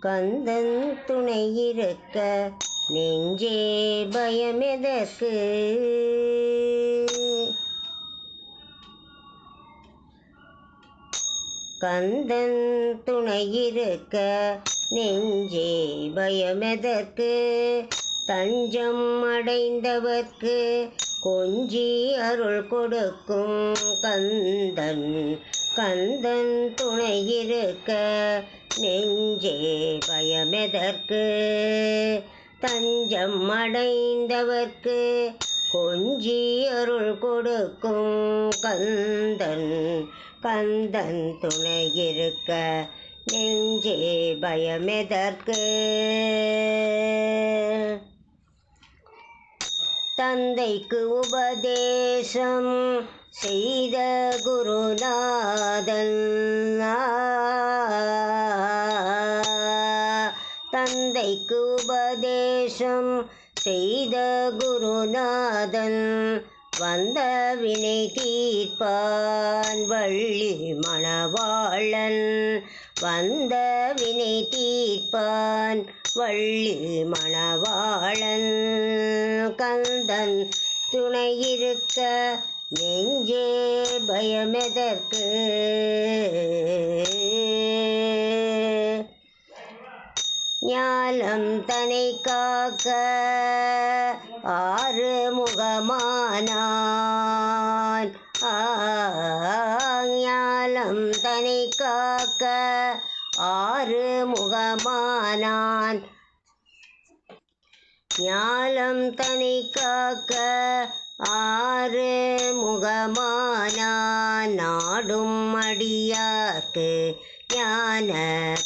கந்தன் துணை இருக்க நெஞ்சே பயமெதற்கு. கந்தன் துணை இருக்க நெஞ்சே பயமெதற்கு. தஞ்சம் அடைந்தவர்க்கு கொஞ்சி அருள் கொடுக்கும் கந்தன். கந்தன் துணை இருக்க நெஞ்சே பயமெதற்கு. தஞ்சம் அடைந்தவர்க்கு கொஞ்சி அருள் கொடுக்கும் கந்தன். கந்தன் துணை இருக்க நெஞ்சே பயமெதற்கு. தந்தைக்கு உபதேசம் செய்த குருநாதன். தந்தைக்கு உபதேசம் செய்த குருநாதன். வந்த வினை தீர்ப்பான் வள்ளி மணவாளன். வந்த வினை தீர்ப்பான் வள்ளி மணவாளன். கந்தன் துணையிருக்க நெஞ்சே பயமெதற்கு. ஞானம் தனை காக்க ஆறு முகமானா ஞாலம் காக்க ஆறு முகமானான் ஞாலம் தனை காக்க ஆறு முகமானான் நாடும் அடியார்க்கு ஞான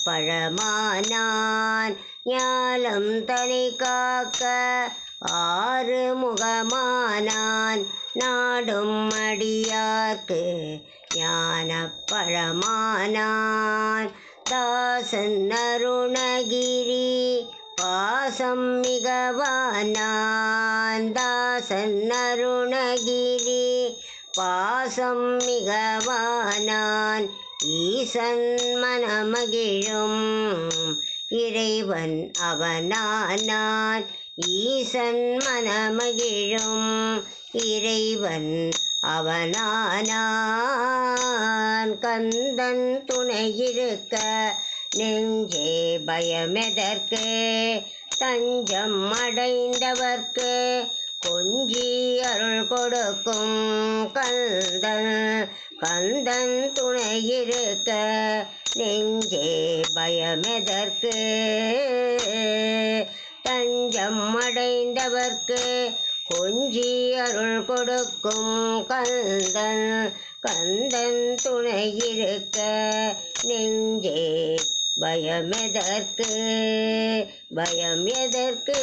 பழமானான். ஞாலம் தனை காக்க ஆறு முகமானான் நாடும் அடியார்க்கு ஞான பழமானான் தாசன் அருணகிரி பாசம் மிகவானான். தாசன் அருணகிரி பாசம் மிகவானான். ஈசன் மனமகிழும் இறைவன் அவனானான். ஈசன் மனமகிழும் இறைவன் அவனானான். கந்தன் துணையிருக்க நெஞ்சே பயமெதற்கு தஞ்சம் அடைந்தவர்க்கு கொஞ்சி அருள் கொடுக்கும் கந்தன். கந்தன் துணையிருக்க நெஞ்சே பயமெதற்கு தஞ்சம் அடைந்தவர்க்கு கொஞ்சி அருள் கொடுக்கும் கந்தன். கந்தன் துணை இருக்க நெஞ்சே பயம் எதற்கு? பயம் எதற்கு?